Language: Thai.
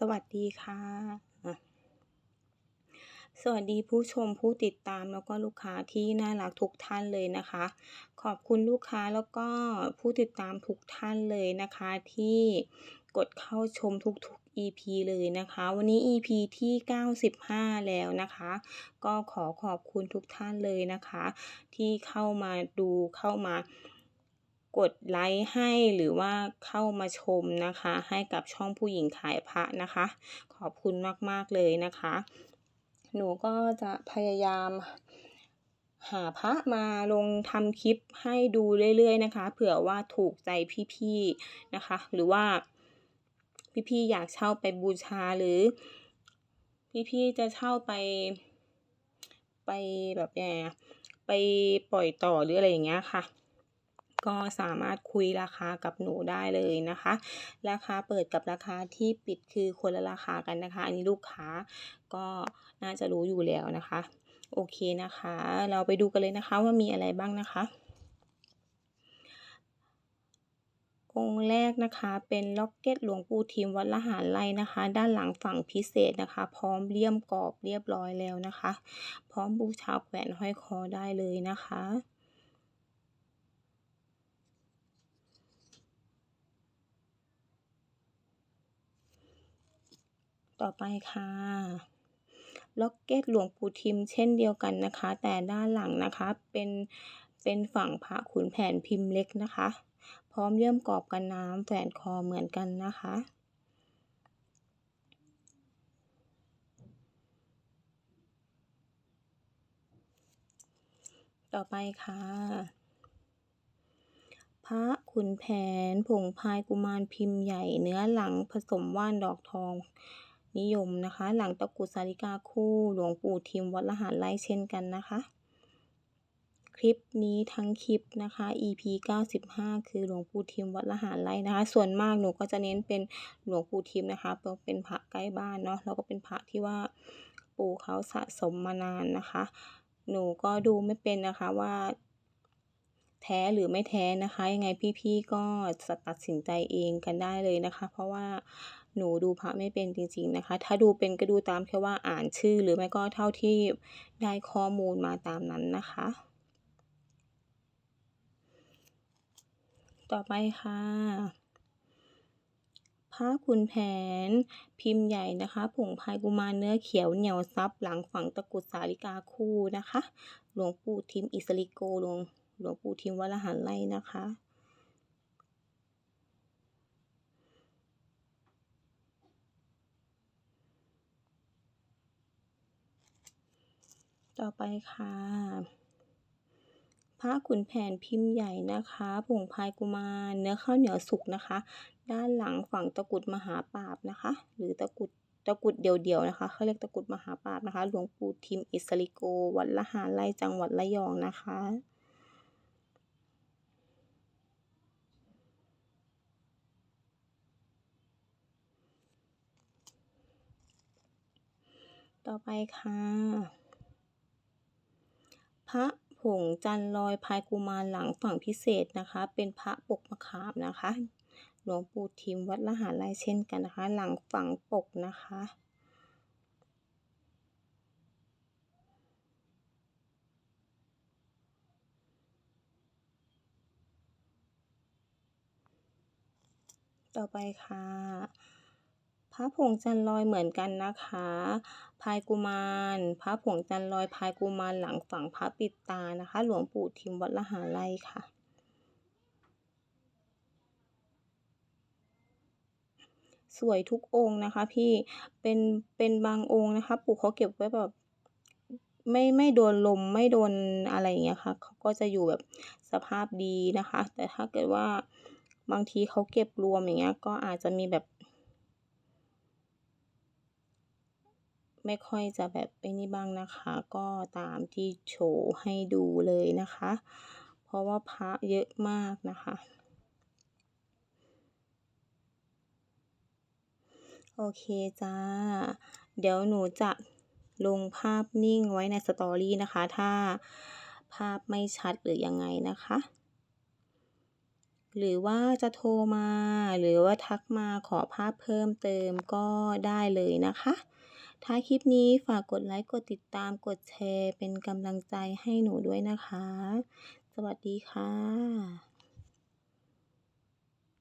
สวัสดีค่ะ สวัสดีผู้ชมผู้ติดตามแล้วก็ลูกค้าที่น่ารักทุกท่านเลยนะคะ ขอบคุณลูกค้าแล้วก็ผู้ติดตามทุกท่านเลยนะคะ ที่กดเข้าชมทุก ๆ EP เลยนะคะ วันนี้ EP ที่ 95 แล้วนะคะ ก็ขอขอบคุณทุกท่านเลยนะคะ ที่เข้ามาดูเข้ามา กดไลค์ให้หรือว่าเข้ามาชมนะคะ ให้กับช่องผู้หญิงขายพระนะคะ ขอบคุณมากๆเลยนะคะ หนูก็จะพยายามหาพระมาลงทำคลิปให้ดูเรื่อยๆนะคะ เผื่อว่าถูกใจพี่ๆนะคะ หรือว่าพี่ๆอยากเช่าไปบูชาหรือ พี่ๆจะเช่าไป ไปแบบยังไงไปปล่อยต่อหรืออะไรอย่างเงี้ยค่ะ ก็สามารถคุยราคากับหนูได้เลยนะคะ ราคาเปิดกับราคาที่ปิดคือคนละราคากันนะคะ อันนี้ลูกค้าก็น่าจะรู้อยู่แล้วนะคะ โอเคนะคะ เราไปดูกันเลยนะคะว่ามีอะไรบ้างนะคะองค์แรกนะคะเป็นล็อกเก็ตหลวงปู่ทิมวัดละหารไร่นะคะ ด้านหลังฝั่งพิเศษนะคะ พร้อมเลี่ยมกรอบเรียบร้อยแล้วนะคะ พร้อมบูชาแขวนห้อยคอได้เลยนะคะ ต่อไปค่ะล็อกเก็ตหลวงปู่ทิมเช่นเดียวกันนะคะ แต่ด้านหลังนะคะเป็นเป็นฝั่งพระขุนแผนพิมพ์เล็กนะคะ พร้อมเลี่ยมกรอบกันน้ำแฝนคอเหมือนกันนะคะต่อไปค่ะ พระขุนแผนผงพายกุมารพิมพ์ใหญ่เนื้อหลังผสมว่านดอกทอง นิยมนะคะ หลังตะกุดสาริกาคู่ หลวงปู่ทิมวัดละหารไร่เช่นกันนะคะ คลิปนี้ทั้งคลิปนะคะ EP 95 คือหลวงปู่ทิมวัดละหารไร่นะคะ ส่วนมากหนูก็จะเน้นเป็นหลวงปู่ทิมนะคะเพราะเป็นพระใกล้บ้านเนาะแล้วก็เป็นพระที่ว่าปู่เขาสะสมมานานนะคะ หนูก็ดูไม่เป็นนะคะว่าแท้หรือไม่แท้นะคะ ยังไงพี่ๆก็จะตัดสินใจเองกันได้เลยนะคะ เพราะว่า หนูดูพระไม่เป็นจริงๆนะคะ ถ้าดูเป็นก็ดูตามแค่ว่าอ่านชื่อหรือไม่ก็เท่าที่ได้ข้อมูลมาตามนั้นนะคะ ต่อไปค่ะพระขุนแผน พิมพ์ใหญ่นะคะ ผงพายกุมารเนื้อเขียวเหนียวซับหลังฝังตะกุดสาริกาคู่นะคะ หลวงปู่ทิมอิสริโกหลวงหลวงปู่ทิมวัลหารไร่นะคะ ต่อไปค่ะ พระขุนแผนพิมพ์ใหญ่นะคะผงพายกุมารเนื้อข้าวเหนียวสุกนะคะ ด้านหลังฝั่งตะกุดมหาปราบนะคะ หรือตะกุดตะกุดเดี่ยวๆนะคะเขาเรียกตะกุดมหาปราบนะคะ หลวงปู่ทิมอิสริโก วัดละหารไร่จังหวัดระยองนะคะต่อไปค่ะ ผงจันลอยพายกุมารหลังฝั่งพิเศษนะคะ เป็นพระปกมะขามนะคะ หลวงปู่ทิมวัดละหารไร่เช่นกันนะคะ หลังฝั่งปกนะคะ ต่อไปค่ะ พระผงจันลอยเหมือนกันนะคะพายกุมารพระผงจันลอยพายกุมารหลังฝั่งพระปิดตานะคะ หลวงปู่ทิมวัดละหาไร่ค่ะ สวยทุกองค์นะคะ พี่เป็นเป็นบางองค์นะคะ ปู่เขาเก็บไว้แบบไม่ไม่โดนลมไม่โดนอะไรอย่างเงี้ยค่ะเขาก็จะอยู่แบบสภาพดีนะคะ แต่ถ้าเกิดว่าบางทีเขาเก็บรวมอย่างเงี้ยก็อาจจะมีแบบ ไม่ค่อยจะแบบไอ้นี่บ้างนะคะ ก็ตามที่โชว์ให้ดูเลยนะคะ เพราะว่าพระเยอะมากนะคะ โอเคจ้า เดี๋ยวหนูจะลงภาพนิ่งไว้ในสตอรี่นะคะ ถ้าภาพไม่ชัดหรือยังไงนะคะ หรือว่าจะโทรมา หรือว่าทักมาขอภาพเพิ่มเติมก็ได้เลยนะคะ ท้ายคลิปนี้ฝากกดไลค์ กดติดตาม กดแชร์ เป็นกำลังใจให้หนูด้วยนะคะ สวัสดีค่ะ